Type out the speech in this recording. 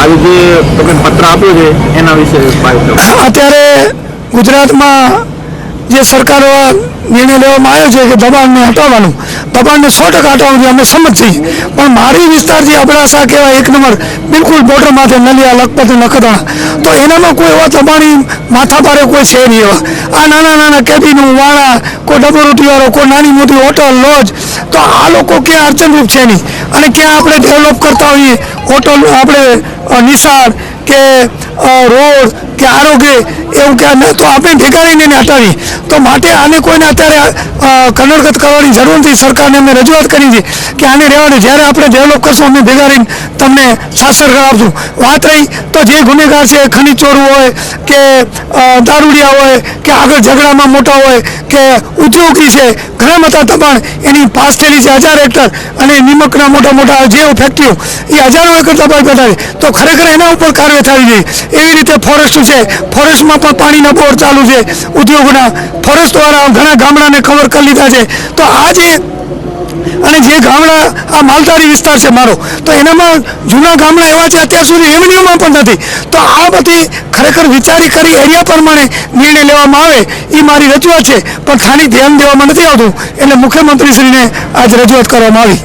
આવી પત્ર આપ્યો છે, એના વિશે અત્યારે ગુજરાતમાં જે સરકાર નિર્ણય લેવામાં આવ્યો છે કે દબાણને હટાવવાનું, દબાણને સો ટકા હટાવવાનું અમે સમજ છીએ પણ મારી વિસ્તાર જે અબડાસા કહેવાય એક નંબર, બિલકુલ બોર્ડર માથે નલિયા, લખપત, નખત્રાણા. તો એનામાં કોઈ એવા દબાણી માથા પારે કોઈ છે નહીં એવા. આ નાના નાના કેબીનું વાળા કોઈ ડબોરોટીવાળો કોઈ નાની મોટી હોટલ, લોજ, તો આ લોકો ક્યાં અડચણરૂપ છે નહીં અને ક્યાં આપણે ડેવલપ કરતા હોઈએ? હોટલ, આપણે નિશાળ કે રોડ કે આરોગ્ય, એવું ક્યાં તો આપણે ભેગા રહીને એને હટાવી તો માટે આને કોઈને અત્યારે અ, કરવાની જરૂર નથી. સરકારને અમે રજૂઆત કરી છે કે આને રહેવાનું જ્યારે આપણે ડેવલપ કરશું અમે ભેગા રહીને તમને સાસર કરાવશું વાત રહી તો જે ગુનેગાર છે ખનીજ હોય કે દારૂડિયા હોય કે આગળ ઝઘડામાં મોટા હોય કે ઉદ્યોગી છે ઘણા બધા દબાણ એની પાસ થયેલી છે હજાર હેક્ટર અને નિમકના મોટા મોટા જે ફેક્ટરીઓ એ હજારો એકર દબાણ બેઠા છે. તો ખરેખર એના ઉપર કાર્ય થવી જોઈએ. એવી રીતે ફોરેસ્ટ છે. ફોરેસ્ટમાં પણ પાણીના બોર ચાલુ છે. ઉદ્યોગોના ફોરેસ્ટ દ્વારા ઘણા ગામડાને કવર કરી લીધા છે. તો આ જે અને જે ગામડા, આ માલધારી વિસ્તાર છે મારો, તો એનામાં જૂના ગામડા એવા છે અત્યાર સુધી રેવન્યુમાં પણ નથી. તો આ બધી ખરેખર વિચારી કરી એરિયા પ્રમાણે નિર્ણય લેવામાં આવે એ મારી રજૂઆત છે. પણ ખાલી ધ્યાન દેવામાં નથી આવતું. એટલે મુખ્યમંત્રીશ્રીને આજ રજૂઆત કરવામાં આવી.